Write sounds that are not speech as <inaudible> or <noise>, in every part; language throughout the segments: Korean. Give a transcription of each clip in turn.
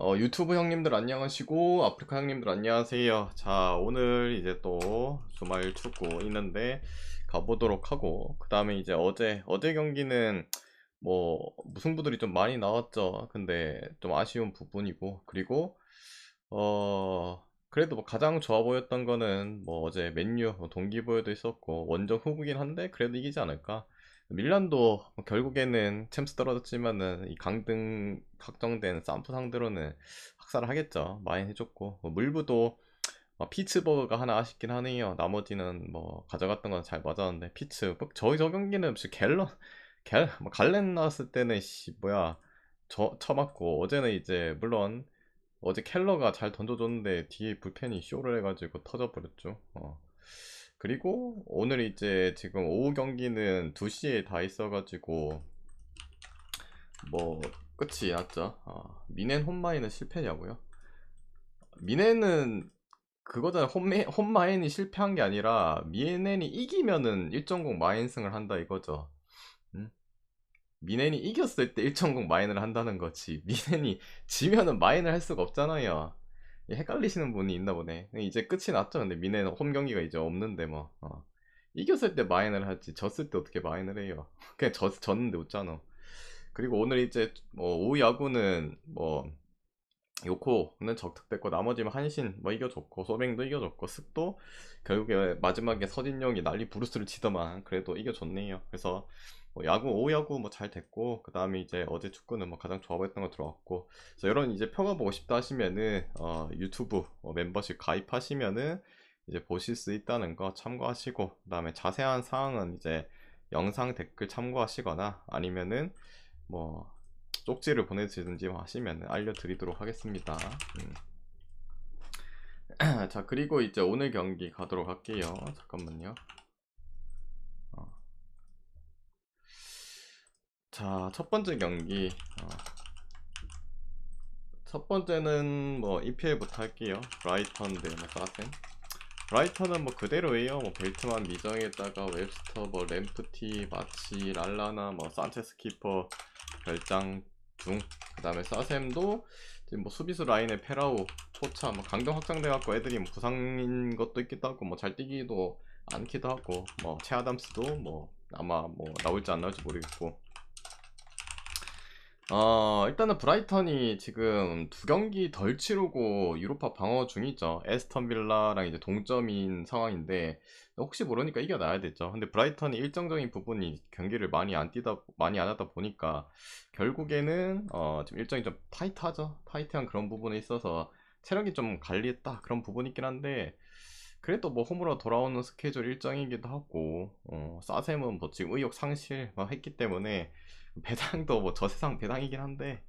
어, 유튜브 형님들 안녕하시고 아프리카 형님들 안녕하세요. 자 오늘 이제 또 주말 축구 있는데 가보도록 하고 그 다음에 이제 어제 어제 경기는 뭐 무승부들이 좀 많이 나왔죠. 근데 좀 아쉬운 부분이고 그리고 어 그래도 뭐 가장 좋아 보였던 거는 뭐 어제 맨유 뭐 동기부여도 있었고 원정 후보긴 한데 그래도 이기지 않을까. 밀란도 뭐 결국에는 챔스 떨어졌지만은 이 강등 확정된 쌈프 상대로는 학살을 하겠죠. 많이 해줬고 뭐 물부도 어, 피츠버그가 하나 아쉽긴 하네요. 나머지는 뭐 가져갔던 건 잘 맞았는데 피츠 뭐 저희 저 경기는 혹시 갤런 갤 뭐 갈렌 나왔을 때는 씨 뭐야 저 쳐맞고 어제는 이제 물론 어제 켈러가 잘 던져줬는데 뒤에 불펜이 쇼를 해가지고 터져버렸죠. 어. 그리고 오늘 이제 지금 오후 경기는 2시에 다 있어가지고 뭐 끝이 났죠. 어, 미넨 홈마인은 실패냐고요? 미넨은 그거잖아 홈메, 홈마인이 실패한 게 아니라 미넨이 이기면은 1.0 마인승을 한다 이거죠. 음? 미넨이 이겼을 때 1.0 마인을 한다는 거지. <laughs> 미넨이 지면은 마인을 할 수가 없잖아요. 헷갈리시는 분이 있나 보네. 이제 끝이 났죠. 근데 미네는 홈 경기가 이제 없는데 뭐. 어. 이겼을 때 마인을 하지. 졌을 때 어떻게 마인을 해요. <laughs> 그냥 졌, 졌는데 웃잖아. 그리고 오늘 이제 뭐 오후 야구는 뭐 요코는 적특됐고 나머지는 한신 뭐 이겨줬고 소뱅도 이겨줬고 습도 결국에 마지막에 서진영이 난리 부르스를 치더만 그래도 이겨줬네요. 그래서 뭐 야구 오후 야구 뭐 잘 됐고 그 다음에 이제 어제 축구는 뭐 가장 좋아 보였던 거 들어왔고 그래서 이런 이제 평가 보고 싶다 하시면은 어, 유튜브 어, 멤버십 가입하시면은 이제 보실 수 있다는 거 참고하시고 그 다음에 자세한 사항은 이제 영상 댓글 참고하시거나 아니면은 뭐 쪽지를 보내주든지 하시면 알려드리도록 하겠습니다. 음. <clears throat> 자 그리고 이제 오늘 경기 가도록 할게요. 잠깐만요. 자, 첫 번째 경기. 어. 첫 번째는 뭐 EPL부터 할게요. 브라이턴 대 뭐, 사센. 브라이턴은 뭐 그대로예요. 뭐 벨트만 미정에다가 웹스터, 뭐 램프티, 마치, 랄라나, 뭐 산체스 키퍼 결장 중. 그 다음에 사셈도 지금 뭐 수비수 라인에 페라우, 초차, 뭐 강경 확장돼 갖고 애들이 뭐 부상인 것도 있기도 하고 뭐 잘 뛰기도 않기도 하고 뭐 체아담스도 뭐 아마 뭐 나올지 안 나올지 모르겠고 어, 일단은 브라이턴이 지금 두 경기 덜 치르고 유로파 방어 중이죠. 에스턴 빌라랑 이제 동점인 상황인데 혹시 모르니까 이겨놔야 되죠. 근데 브라이턴이 일정적인 부분이 경기를 많이 안 뛰다 많이 안 하다 보니까 결국에는 어, 좀 일정이 좀 타이트하죠. 타이트한 그런 부분에 있어서 체력이 좀 갈리했다 그런 부분이 있긴 한데 그래도 뭐 홈으로 돌아오는 스케줄 일정이기도 하고 어, 사셈은 뭐 지금 의욕 상실 했기 때문에 <laughs> 배당도 뭐 저세상 배당이긴 한데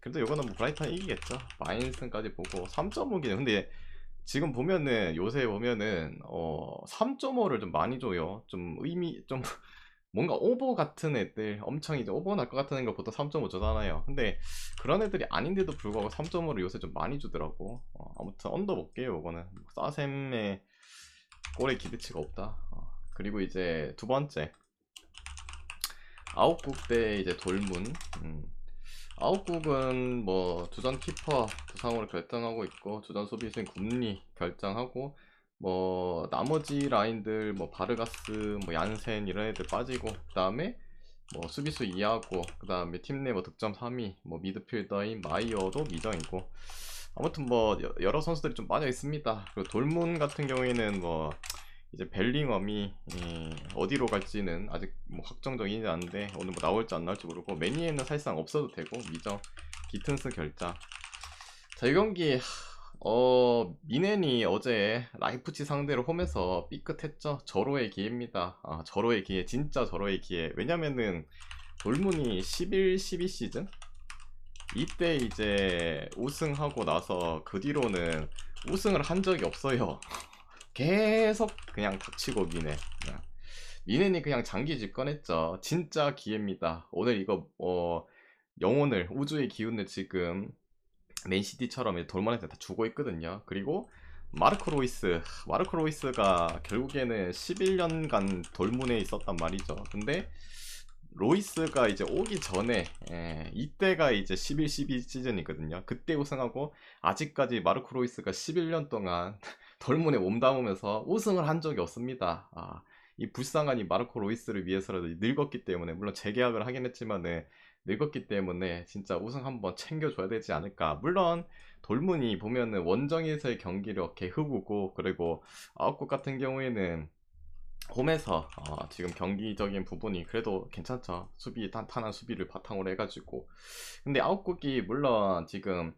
그래도 이거는 뭐 브라이턴 이기겠죠. 마인슨까지 보고 3.5기는 근데 지금 보면은 요새 보면은 어 3.5를 좀 많이 줘요. 좀 의미 좀 <laughs> 뭔가 오버 같은 애들 엄청 이제 오버 날 것 같은 보통 3.5 주잖아요. 근데 그런 애들이 아닌데도 불구하고 3.5를 요새 좀 많이 주더라고. 어, 아무튼 언더 볼게요 이거는. 사셈의 골에 기대치가 없다. 어, 그리고 이제 두 번째 아웃국 대 이제 돌문 음. 아웃국은 뭐 주전 키퍼 부상으로 결정하고 있고 주전 수비수인 굽리 결정하고 뭐 나머지 라인들 뭐 바르가스 뭐 얀센 이런 애들 빠지고 그 다음에 뭐 수비수 이하고 그 다음에 팀 내 뭐 득점 3위 뭐 미드필더인 마이어도 미정이고 아무튼 뭐 여러 선수들이 좀 빠져 있습니다 그리고 돌문 같은 경우에는 뭐 이제 벨링엄이 어디로 갈지는 아직 뭐 확정적이지 않은데 오늘 뭐 나올지 안 나올지 모르고 매니에는 사실상 없어도 되고 미정 기튼스 결자. 자 이 경기 어 미넨이 어제 라이프치 상대로 홈에서 삐끗했죠? 절호의 기회입니다. 아 절호의 기회 진짜 절호의 기회. 왜냐면은 돌문이 11, 12 시즌? 이때 이제 우승하고 나서 그 뒤로는 우승을 한 적이 없어요 계속 그냥 닥치고 미네. 그냥. 미네니 그냥 장기 집권했죠. 진짜 기회입니다. 오늘 이거 어 영혼을 우주의 기운을 지금 맨시티처럼 돌만한테 다 주고 있거든요. 그리고 마르코 로이스 마르코 로이스가 결국에는 11년간 돌문에 있었단 말이죠. 근데 로이스가 이제 오기 전에 예, 이때가 이제 11, 12 시즌이거든요. 그때 우승하고 아직까지 마르코 로이스가 11년 동안 덜문에 몸담으면서 우승을 한 적이 없습니다. 아, 이 불쌍한 이 마르코 로이스를 위해서라도 늙었기 때문에 물론 재계약을 하긴 했지만은 늙었기 때문에 진짜 우승 한번 챙겨줘야 되지 않을까. 물론 돌문이 보면은 원정에서의 경기력 개 흑우고 그리고 아웃국 같은 경우에는 홈에서 어, 지금 경기적인 부분이 그래도 괜찮죠. 수비 탄탄한 수비를 바탕으로 해가지고 근데 아웃국이 물론 지금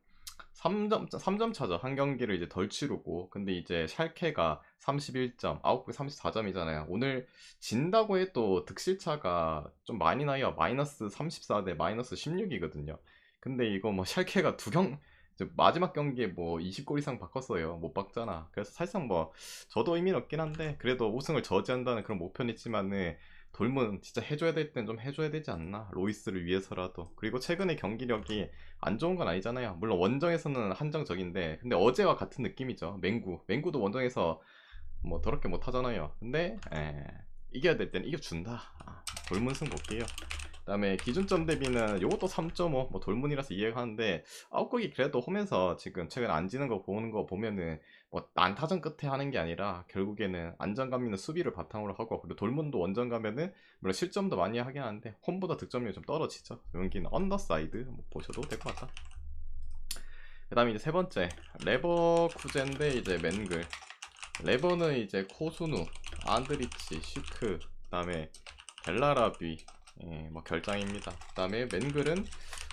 3점 3점 차죠. 한 경기를 이제 덜 치르고 근데 이제 샬케가 31점, 아웃국이 34점이잖아요. 오늘 진다고 해도 득실차가 좀 많이 나요. 마이너스 34 대 마이너스 16이거든요. 근데 이거 뭐 샬케가 두 경 마지막 경기에 뭐 20골 이상 바꿨어요. 못 박잖아. 그래서 사실상 뭐 저도 의미는 없긴 한데 그래도 우승을 저지한다는 그런 목표는 있지만은 돌문 진짜 해줘야 될 땐 좀 해줘야 되지 않나? 로이스를 위해서라도. 그리고 최근에 경기력이 안 좋은 건 아니잖아요. 물론 원정에서는 한정적인데 근데 어제와 같은 느낌이죠. 맹구. 맹구도 원정에서 뭐 더럽게 못하잖아요. 근데 에, 이겨야 될 땐 이겨준다. 아, 돌문 승 볼게요. 그 다음에 기준점 대비는 요것도 3.5 뭐 돌문이라서 이해가 하는데 아웃곡이 그래도 홈에서 지금 최근 안 지는 거 보는 거 보면은 뭐 난타전 끝에 하는 게 아니라 결국에는 안정감 있는 수비를 바탕으로 하고 그리고 돌문도 원정 가면은 물론 실점도 많이 하긴 하는데 홈보다 득점률이 좀 떨어지죠. 여기는 언더사이드 뭐 보셔도 될 것 같다. 그 다음에 이제 세 번째 레버쿠젠데 이제 맨글. 레버는 이제 코수누 안드리치 슈크 그 다음에 벨라라비 예, 뭐 결장입니다. 그 다음에 맨글은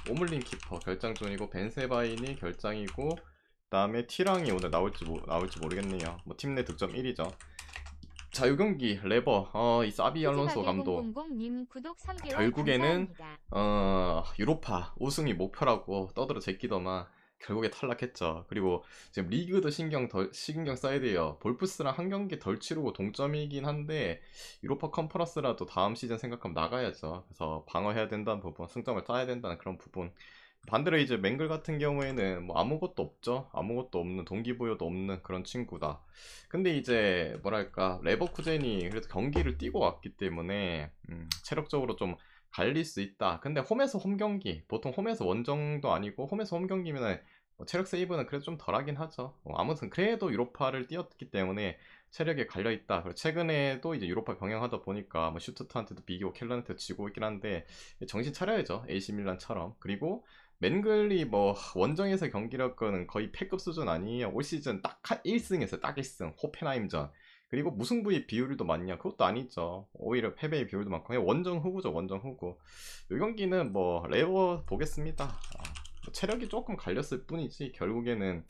오물린 키퍼 결장존이고 벤세바인이 결장이고 그 다음에 티랑이 오늘 나올지 모, 나올지 모르겠네요. 뭐 팀 내 득점 1위죠. 자, 요 경기 레버 어, 이 사비 알론소 감독 결국에는 어, 유로파 우승이 목표라고 떠들어 제끼더만 결국에 탈락했죠. 그리고 지금 리그도 신경 덜 신경 써야 돼요. 볼프스랑 한 경기 덜 치르고 동점이긴 한데 유로파 컨퍼런스라도 다음 시즌 생각하면 나가야죠. 그래서 방어해야 된다는 부분, 승점을 따야 된다는 그런 부분. 반대로 이제 맹글 같은 경우에는 뭐 아무것도 없죠. 아무것도 없는 동기부여도 없는 그런 친구다. 근데 이제 뭐랄까 레버쿠젠이 그래도 경기를 뛰고 왔기 때문에 음, 체력적으로 좀 갈릴 수 있다. 근데 홈에서 홈 경기, 보통 홈에서 원정도 아니고 홈에서 홈 경기면은 뭐 체력 세이브는 그래도 좀 덜하긴 하죠. 어, 아무튼 그래도 유로파를 뛰었기 때문에 체력에 갈려 있다. 그리고 최근에도 이제 유로파 병행하다 보니까 뭐 슈트트한테도 비기고 켈런한테 지고 있긴 한데 정신 차려야죠. AC 밀란처럼. 그리고 맨글리 뭐 원정에서 경기력은 거의 패급 수준 아니에요. 올 시즌 딱 1승에서 딱 1승 호펜하임전. 그리고 무승부의 비율도 많냐? 그것도 아니죠. 오히려 패배의 비율도 많고 원정 후구죠. 원정 후구. 이 경기는 뭐 레버 보겠습니다. 아, 뭐 체력이 조금 갈렸을 뿐이지 결국에는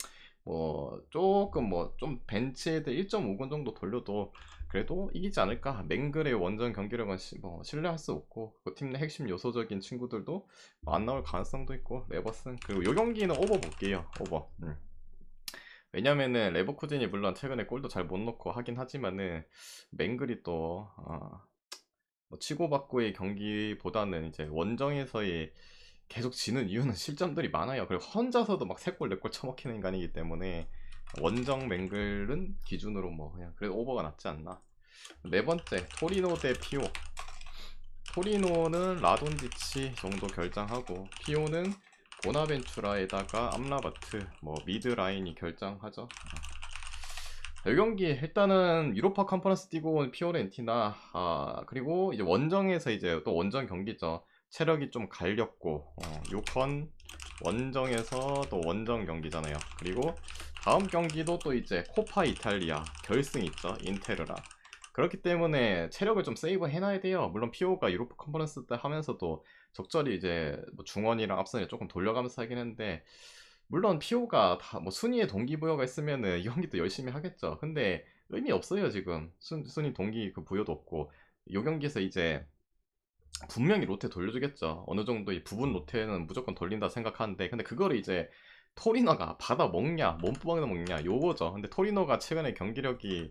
뭐 조금 뭐 좀 벤치에 1.5군 정도 돌려도 그래도 이기지 않을까 맹글의 원정 경기력은 시, 뭐 신뢰할 수 없고 그 팀 내 핵심 요소적인 친구들도 뭐 안 나올 가능성도 있고 레버슨 그리고 이 경기는 오버 볼게요 오버 음. 왜냐면은 레버쿠젠이 물론 최근에 골도 잘 못 넣고 하긴 하지만은 맹글이 또 어, 뭐 치고받고의 경기보다는 이제 원정에서의 계속 지는 이유는 실점들이 많아요. 그리고 혼자서도 막 3골 4골 쳐먹히는 인간이기 때문에 원정 맹글은 기준으로 뭐 그냥 그래도 오버가 낫지 않나. 네 번째 토리노 대 피오. 토리노는 라돈지치 정도 결장하고 피오는 보나벤투라에다가 암라바트 뭐 미드 라인이 결정하죠. 이 경기 일단은 유로파 컨퍼런스 뛰고 온 피오렌티나 아 그리고 이제 원정에서 이제 또 원정 경기죠. 체력이 좀 갈렸고 어, 요컨 원정에서 또 원정 경기잖아요. 그리고 다음 경기도 또 이제 코파 이탈리아 결승 있죠. 인테르라. 그렇기 때문에 체력을 좀 세이브 해놔야 돼요. 물론 피오가 유로파 컨퍼런스 때 하면서도 적절히 이제 뭐 중원이랑 앞선을 조금 돌려가면서 하긴 했는데 물론 피오가 다 뭐 순위에 동기부여가 있으면은 이 경기도 열심히 하겠죠. 근데 의미 없어요 지금 순, 순위 동기 그 부여도 없고 이 경기에서 이제 분명히 로테 돌려주겠죠. 어느 정도 이 부분 로테는 무조건 돌린다 생각하는데 근데 그거를 이제 토리너가 받아 먹냐 몸빵으로 먹냐 요거죠. 근데 토리너가 최근에 경기력이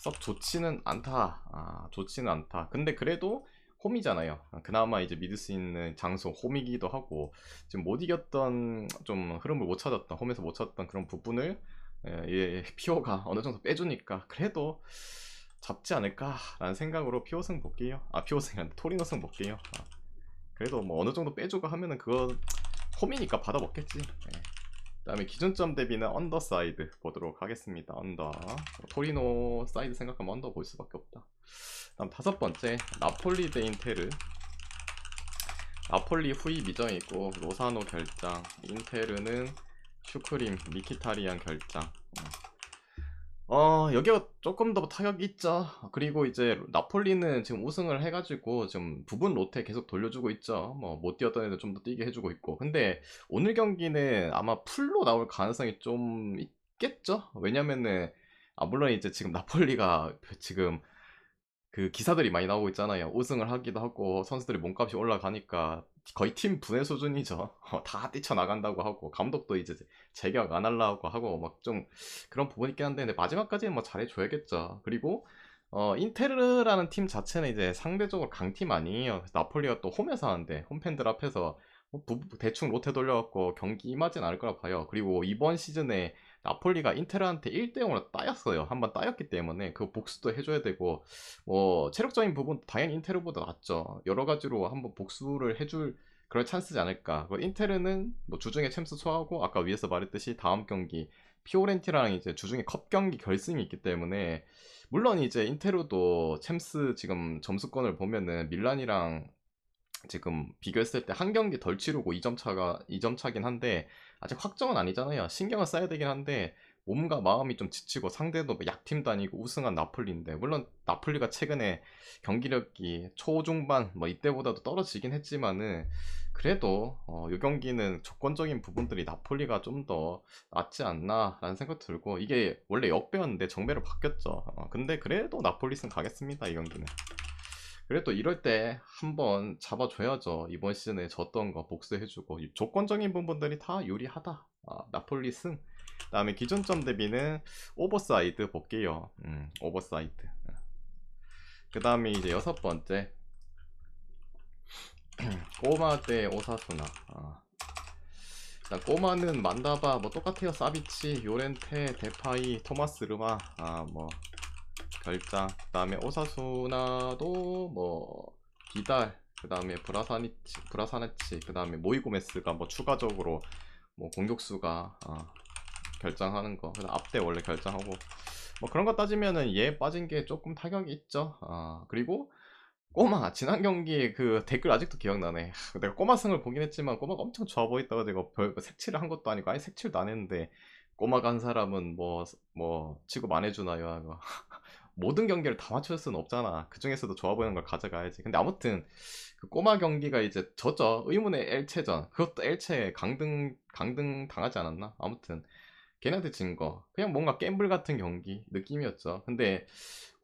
썩 좋지는 않다. 아, 좋지는 않다. 근데 그래도 홈이잖아요. 그나마 이제 믿을 수 있는 장소 홈이기도 하고 지금 못 이겼던 좀 흐름을 못 찾았던 홈에서 못 찾았던 그런 부분을 예, 예, 피오가 어느 정도 빼주니까 그래도 잡지 않을까라는 생각으로 피오승 볼게요. 아 피오승이 아니라 토리노승 볼게요. 아. 그래도 뭐 어느 정도 빼주고 하면은 그거 홈이니까 받아 먹겠지. 예. 그다음에 기준점 대비는 언더 사이드 보도록 하겠습니다. 언더 토리노 사이드 생각하면 언더 볼 수밖에 없다. 다음 다섯 번째 나폴리 대 인테르. 나폴리 후위 미정이 있고 로사노 결장, 인테르는 슈크림, 미키타리안 결장. 어 여기가 조금 더 타격이 있죠. 그리고 이제 나폴리는 지금 우승을 해가지고 지금 부분 로테 계속 돌려주고 있죠. 뭐 못 뛰었던 애들 좀 더 뛰게 해주고 있고. 근데 오늘 경기는 아마 풀로 나올 가능성이 좀 있겠죠. 왜냐면은 아 물론 이제 지금 나폴리가 <laughs> 지금 그 기사들이 많이 나오고 있잖아요. 우승을 하기도 하고 선수들이 몸값이 올라가니까 거의 팀 분해 수준이죠. 어, 다 뛰쳐나간다고 하고 감독도 이제 제격 안 하려고 하고 막 좀 그런 부분이 있긴 한데 마지막까지는 뭐 잘해줘야겠죠. 그리고 어, 인테르라는 팀 자체는 이제 상대적으로 강팀 아니에요. 나폴리가 또 홈에서 하는데 홈팬들 앞에서 뭐 부- 대충 로테 돌려갖고 경기 임하진 않을 거라 봐요. 그리고 이번 시즌에 나폴리가 인테르한테 1대0으로 따였어요. 한번 따였기 때문에 그 복수도 해줘야 되고 뭐 체력적인 부분 당연히 인테르보다 낫죠. 여러 가지로 한번 복수를 해줄 그런 찬스지 않을까. 그 인테르는 뭐 주중에 챔스 소화하고 아까 위에서 말했듯이 다음 경기 피오렌티랑 이제 주중에 컵 경기 결승이 있기 때문에 물론 이제 인테르도 챔스 지금 점수권을 보면은 밀란이랑 지금 비교했을 때 한 경기 덜 치르고 2점 차가 2점 차긴 한데 아직 확정은 아니잖아요. 신경을 써야 되긴 한데 몸과 마음이 좀 지치고 상대도 뭐 약팀도 아니고 우승한 나폴리인데 물론 나폴리가 최근에 경기력이 초중반 뭐 이때보다도 떨어지긴 했지만은 그래도 어, 이 경기는 조건적인 부분들이 나폴리가 좀 더 낫지 않나라는 생각 들고 이게 원래 역배였는데 정배로 바뀌었죠. 어, 근데 그래도 나폴리승 가겠습니다 이 경기는. 그래도 이럴 때 한번 잡아줘야죠. 이번 시즌에 졌던 거 복수해주고 이 조건적인 부분들이 다 유리하다. 아, 나폴리 승. 그 다음에 기준점 대비는 오버사이드 볼게요. 음, 오버사이드. 그 다음에 이제 여섯 번째 <clears throat> 꼬마 대 오사수나. 아. 자, 꼬마는 만다바 뭐 똑같아요. 사비치, 요렌테, 데파이, 토마스 르마. 아, 뭐 결장. 그 다음에 오사수나도 뭐 비달. 그 다음에 브라사니치, 브라사네치. 그 다음에 모이고메스가 뭐 추가적으로 뭐 공격수가 아, 결장하는 거. 그다음 앞대 원래 결장하고 뭐 그런 거 따지면은 얘 빠진 게 조금 타격이 있죠. 아, 그리고 꼬마 지난 경기 그 댓글 아직도 기억나네. 하, <laughs> 내가 꼬마 승을 보긴 했지만 꼬마가 엄청 좋아 보였다가지고 별 색칠을 한 것도 아니고 아예 색칠도 안 했는데 꼬마가 한 사람은 뭐 뭐 취급 안 해주나요? 하고. 모든 경기를 다 맞출 수는 없잖아. 그 중에서도 좋아 보이는 걸 가져가야지. 근데 아무튼 그 꼬마 경기가 이제 졌죠. 의문의 엘체전. 그것도 엘체 강등 강등 당하지 않았나? 아무튼 걔네한테 진 거. 그냥 뭔가 갬블 같은 경기 느낌이었죠. 근데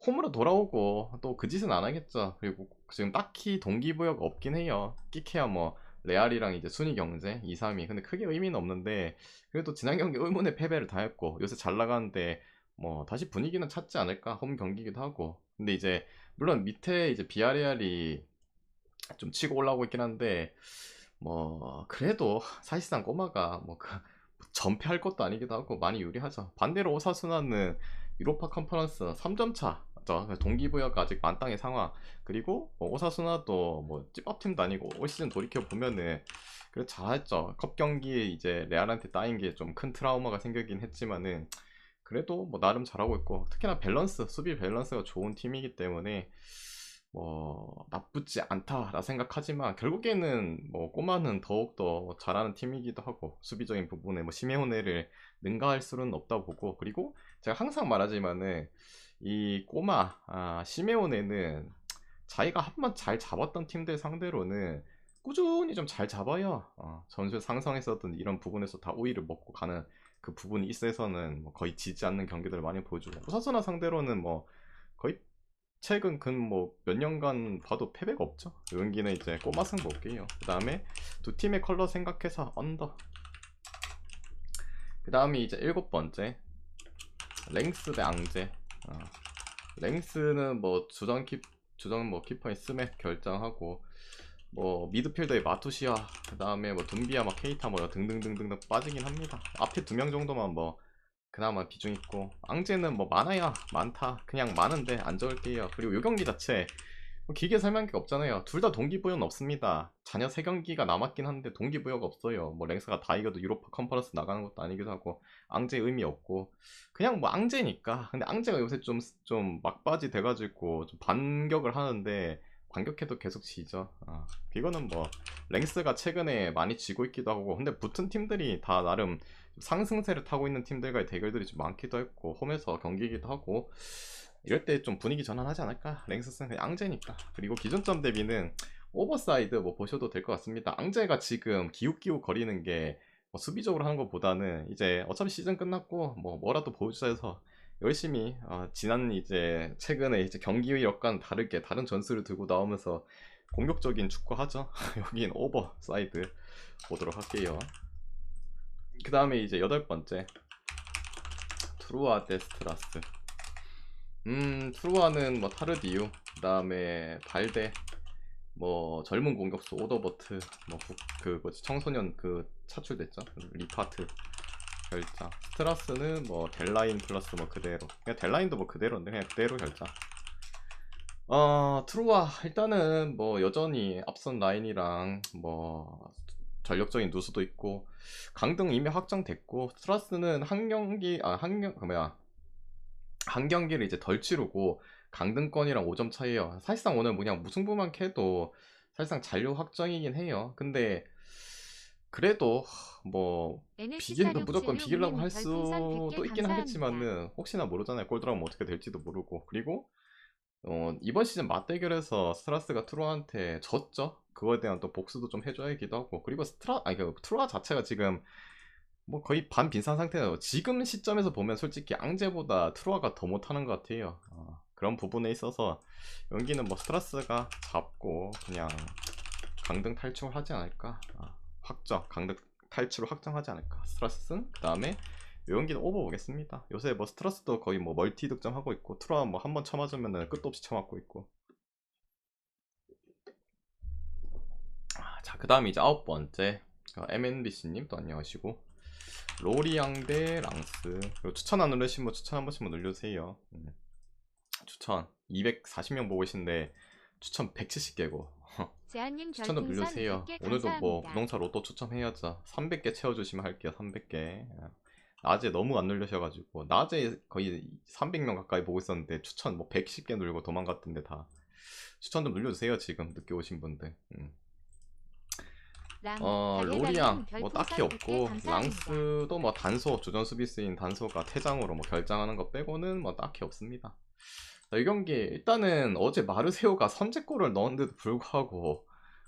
홈으로 돌아오고 또 그 짓은 안 하겠죠. 그리고 지금 딱히 동기부여가 없긴 해요. 끼케야 뭐 레알이랑 이제 순위 경쟁 2, 3위. 근데 크게 의미는 없는데 그래도 지난 경기 의문의 패배를 당했고 요새 잘 나가는데 뭐 다시 분위기는 찾지 않을까 홈 경기기도 하고. 근데 이제 물론 밑에 이제 비아레알이 좀 치고 올라오고 있긴 한데 뭐 그래도 <laughs> 사실상 꼬마가 뭐 그 <laughs> 전패할 것도 아니기도 하고 많이 유리하죠. 반대로 오사수나는 유로파 컨퍼런스 3점 차. 죠. 동기부여가 아직 만땅의 상황. 그리고 뭐 오사수나도 뭐 찌밥팀도 아니고 올 시즌 돌이켜 보면은 그래 잘했죠. 컵 경기 이제 레알한테 따인 게 좀 큰 트라우마가 생기긴 했지만은 그래도 뭐 나름 잘하고 있고 특히나 밸런스 수비 밸런스가 좋은 팀이기 때문에 뭐 나쁘지 않다라 생각하지만 결국에는 뭐 꼬마는 더욱더 잘하는 팀이기도 하고 수비적인 부분에 뭐 시메오네를 능가할 수는 없다 보고 그리고 제가 항상 말하지만은 이 꼬마 아, 시메오네는 자기가 한 번 잘 잡았던 팀들 상대로는 꾸준히 좀 잘 잡아요. 어, 전술 상성했었던 이런 부분에서 다 우위를 먹고 가는 그 부분이 있어서는 뭐 거의 지지 않는 경기들을 많이 보여주고 오사수나 상대로는 뭐 거의 최근 근 뭐 몇 년간 봐도 패배가 없죠. 이 경기는 이제 꼬마승 볼게요. 그 다음에 두 팀의 컬러 생각해서 언더. 그 다음이 이제 일곱 번째 랭스 대 앙제. 어. 랭스는 뭐 주전 키 주전 뭐 키퍼인 스맥 결정하고 뭐 미드필더의 마투시아 그 다음에 뭐 둠비아 막 케이타 뭐 등등등등 빠지긴 합니다. 앞에 두 명 정도만 뭐 그나마 비중 있고 앙제는 뭐 많아야 많다 그냥 많은데 안 적을게요. 그리고 요 경기 자체 뭐 길게 설명할 게 없잖아요. 둘 다 동기부여는 없습니다. 자녀 3경기가 남았긴 한데 동기부여가 없어요. 뭐 랭스가 다 이겨도 유로파 컨퍼런스 나가는 것도 아니기도 하고 앙제 의미 없고 그냥 뭐 앙제니까. 근데 앙제가 요새 좀 좀 막바지 돼가지고 좀 반격을 하는데 반격해도 계속 지죠. 아, 이거는 뭐 랭스가 최근에 많이 지고 있기도 하고 근데 붙은 팀들이 다 나름 상승세를 타고 있는 팀들과의 대결들이 좀 많기도 했고 홈에서 경기이기도 하고 이럴 때 좀 분위기 전환하지 않을까? 랭스는 그냥 앙제니까. 그리고 기존점 대비는 오버사이드 뭐 보셔도 될 것 같습니다. 앙제가 지금 기웃기웃 거리는 게 뭐 수비적으로 하는 것보다는 이제 어차피 시즌 끝났고 뭐 뭐라도 보여주자 해서 열심히 어, 지난 이제 최근에 이제 경기 역과는 다르게 다른 전술을 들고 나오면서 공격적인 축구 하죠. <laughs> 여긴 오버 사이드 보도록 할게요. 그 다음에 이제 여덟 번째. 트루아 데스트라스. 음 트루아는 뭐 타르디우 그 다음에 발데 뭐 젊은 공격수 오더버트 뭐 그 뭐지? 청소년 그 차출됐죠? 리파트 결자 스트라스는 뭐 델라인 플러스 뭐 그대로 그냥 델라인도 뭐 그대로인데 그냥 그대로 결자 어 트루아 일단은 뭐 여전히 앞선 라인이랑 뭐 전력적인 누수도 있고 강등 이미 확정됐고 스트라스는 한 경기 아한 경 뭐야 한 경기를 이제 덜 치르고 강등권이랑 5점 차이에요. 사실상 오늘 그냥 무승부만 캐도 사실상 잔류 확정이긴 해요. 근데 그래도 뭐 비기는 무조건 비기려고 할 수도 있긴 하겠지만은 혹시나 모르잖아요. 골 들어가면 어떻게 될지도 모르고 그리고 어, 이번 시즌 맞대결에서 스트라스가 트루아한테 졌죠. 그거에 대한 또 복수도 좀 해줘야기도 하고 그리고 스트라 아니 그 트루아 자체가 지금 뭐 거의 반 빈산 상태예요. 지금 시점에서 보면 솔직히 앙제보다 트루아가 더 못하는 것 같아요. 어, 그런 부분에 있어서 연기는 뭐 스트라스가 잡고 그냥 강등 탈출을 하지 않을까. 어, 확정 강등 탈출을 확정하지 않을까. 스트라스는 그 다음에 연기는 오버 보겠습니다. 요새 뭐 스트라스도 거의 뭐 멀티 득점 하고 있고 트루아 뭐한 번 쳐맞으면 끝도 없이 쳐맞고 있고. 아, 자, 그 다음에 이제 아홉 번째 MNBC님 또 안녕하시고 로리앙 대 랑스 그리고 추천 안 누르신 분 추천 한 번씩만 눌러주세요 음. 추천 240명 보고 계신데 추천 170개고 추천 좀 눌러주세요. 오늘도 뭐 부동산 로또 추천해야죠. 300개 채워주시면 할게요 300개. 낮에 너무 안 눌러셔가지고 낮에 거의 300명 가까이 보고 있었는데 추천 뭐 110개 눌고 도망갔던데 다. 추천 좀 눌러주세요 지금 늦게 오신 분들. 음. 어 로리앙 뭐 딱히 없고 랑스도 뭐 단소 조전 수비스인 단소가 퇴장으로 뭐 결장하는 거 빼고는 뭐 딱히 없습니다. 이 경기 일단은 어제 마르세오가 선제골을 넣었는데도 불구하고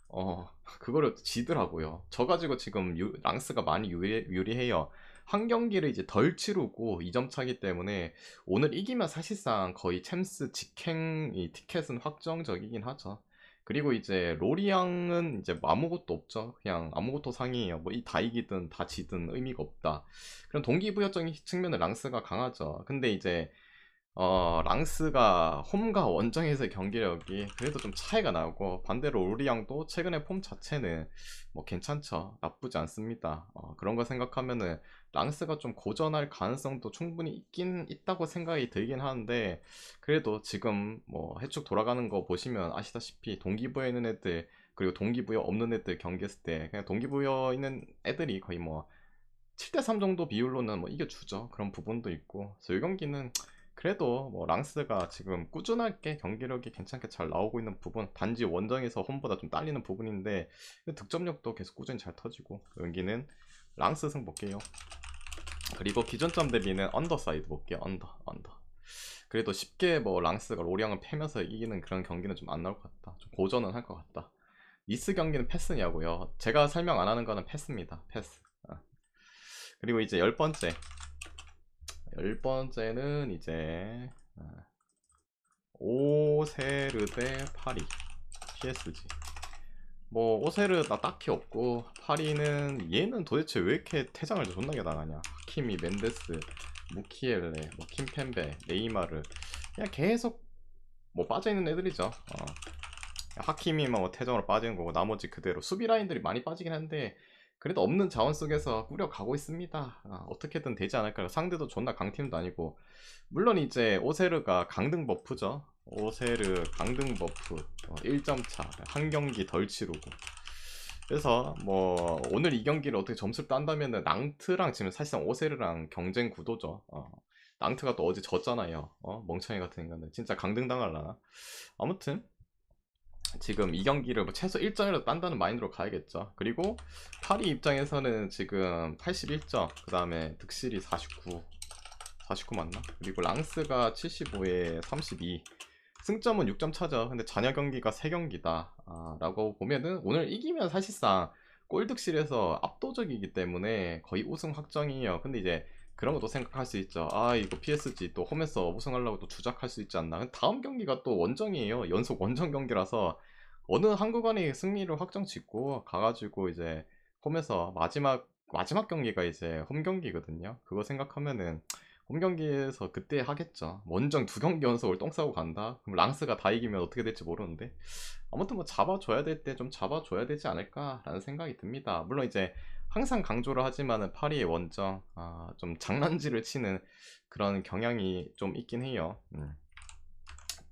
어 그거를 지더라고요. 저 가지고 지금 유, 랑스가 많이 유리, 유리해요. 한 경기를 이제 덜 치르고 2점 차기 때문에 오늘 이기면 사실상 거의 챔스 직행 이 티켓은 확정적이긴 하죠. 그리고 이제 로리앙은 이제 아무것도 없죠. 그냥 아무것도 상이에요. 뭐 이 다 이기든 다 지든 의미가 없다. 그럼 동기부여적인 측면은 랑스가 강하죠. 근데 이제 어, 랑스가 홈과 원정에서의 경기력이 그래도 좀 차이가 나고 반대로 오리앙도 최근에 폼 자체는 뭐 괜찮죠. 나쁘지 않습니다. 어, 그런 거 생각하면은 랑스가 좀 고전할 가능성도 충분히 있긴 있다고 생각이 들긴 하는데 그래도 지금 뭐 해축 돌아가는 거 보시면 아시다시피 동기부여 있는 애들 그리고 동기부여 없는 애들 경기했을 때 그냥 동기부여 있는 애들이 거의 뭐 7대3 정도 비율로는 뭐 이겨주죠. 그런 부분도 있고. 그래서 이 경기는 그래도 뭐 랑스가 지금 꾸준하게 경기력이 괜찮게 잘 나오고 있는 부분 단지 원정에서 홈보다 좀 딸리는 부분인데 득점력도 계속 꾸준히 잘 터지고 여기는 랑스 승 볼게요. 그리고 기존점 대비는 언더 사이드 볼게요. 언더 언더. 그래도 쉽게 뭐 랑스가 로리앙을 패면서 이기는 그런 경기는 좀 안 나올 것 같다. 좀 고전은 할 것 같다. 니스 경기는 패스냐고요? 제가 설명 안 하는 거는 패스입니다. 패스. 어. 그리고 이제 열 번째 열 번째는 이제 어, 오세르 대 파리 PSG 뭐 오세르 나 딱히 없고 파리는 얘는 도대체 왜 이렇게 퇴장을 존나게 당하냐? 하키미 멘데스 무키엘레 뭐 킴펜베 네이마르. 그냥 계속 뭐 빠져있는 애들이죠. 어. 하키미만 뭐 퇴장으로 빠지는 거고 나머지 그대로 수비 라인들이 많이 빠지긴 한데 그래도 없는 자원 속에서 꾸려가고 있습니다. 아, 어떻게든 되지 않을까. 상대도 존나 강팀도 아니고. 물론 이제 오세르가 강등 버프죠. 오세르 강등 버프 어, 1점 차 한 경기 덜 치르고 그래서 뭐 오늘 이 경기를 어떻게 점수를 딴다면은 낭트랑 지금 사실상 오세르랑 경쟁 구도죠. 어. 낭트가 또 어제 졌잖아요. 어? 멍청이 같은 인간들 진짜 강등 당할라나. 아무튼 지금 이 경기를 뭐 최소 1점이라도 딴다는 마인드로 가야겠죠. 그리고 파리 입장에서는 지금 81점, 그 다음에 득실이 49, 49 맞나? 그리고 랑스가 75에 32. 승점은 6점 차죠. 근데 잔여 경기가 3경기다. 아, 라고 보면은 오늘 이기면 사실상 골득실에서 압도적이기 때문에 거의 우승 확정이에요. 근데 이제 그런 것도 생각할 수 있죠. 아, 이거 PSG 또 홈에서 우승하려고 또 주작할 수 있지 않나. 다음 경기가 또 원정이에요. 연속 원정 경기라서 어느 한 구간이 승리를 확정 짓고 가가지고 이제 홈에서 마지막 마지막 경기가 이제 홈 경기거든요. 그거 생각하면은 홈 경기에서 그때 하겠죠. 원정 두 경기 연속을 똥 싸고 간다. 그럼 랑스가 다 이기면 어떻게 될지 모르는데 아무튼 뭐 잡아줘야 될 때 좀 잡아줘야 되지 않을까라는 생각이 듭니다. 물론 이제 항상 강조를 하지만은 파리의 원정 아, 좀 장난질을 치는 그런 경향이 좀 있긴 해요. 음.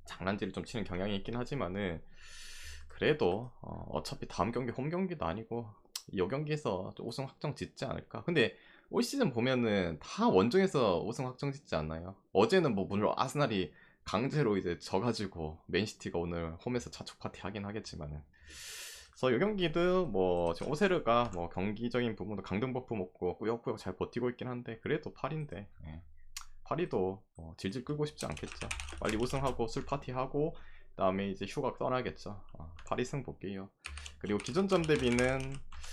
장난질을 좀 치는 경향이 있긴 하지만은 그래도 어, 차피 다음 경기 홈 경기도 아니고 이 경기에서 우승 확정 짓지 않을까. 근데 올 시즌 보면은 다 원정에서 우승 확정 짓지 않나요? 어제는 뭐 물론 아스날이 강제로 이제 져가지고 맨시티가 오늘 홈에서 자축 파티 하긴 하겠지만은 그래서 이 경기도 뭐 지금 오세르가 뭐 경기적인 부분도 강등 버프 먹고 꾸역꾸역 잘 버티고 있긴 한데 그래도 파리인데 예. 파리도 뭐 질질 끌고 싶지 않겠죠. 빨리 우승하고 술 파티하고 그 다음에 이제 휴가 떠나겠죠. 어, 파리 승 볼게요. 그리고 기존점 대비는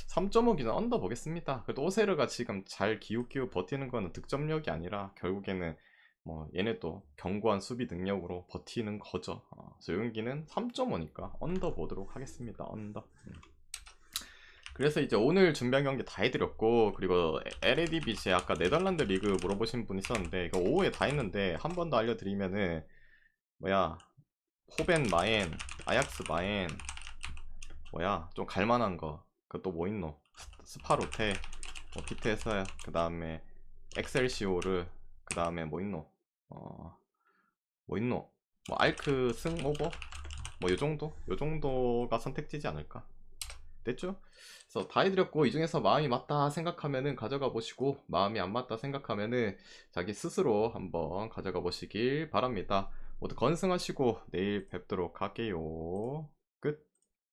3.5 기준 언더 보겠습니다. 그래도 오세르가 지금 잘 기웃기웃 버티는 거는 득점력이 아니라 결국에는 뭐 얘네도 견고한 수비 능력으로 버티는 거죠. 어, 그래서 이 경기는 3.5니까 언더 보도록 하겠습니다. 언더. 음. 그래서 이제 오늘 준비한 경기 다 해드렸고 그리고 LADBC 아까 네덜란드 리그 물어보신 분 있었는데 이거 오후에 다 했는데 한 번 더 알려드리면은 뭐야 호벤 마엔 아약스 마엔 뭐야 좀 갈만한 거 그 또 뭐 있노 스파로테 뭐 피테스 그 다음에 엑셀시오르 그 다음에 뭐 있노 어, 뭐 있노? 뭐 알크 승 오버? 뭐 요정도? 요정도가 선택지지 않을까? 됐죠? 그래서 다 해드렸고 이 중에서 마음이 맞다 생각하면은 가져가 보시고 마음이 안 맞다 생각하면은 자기 스스로 한번 가져가 보시길 바랍니다. 모두 건승하시고 내일 뵙도록 할게요.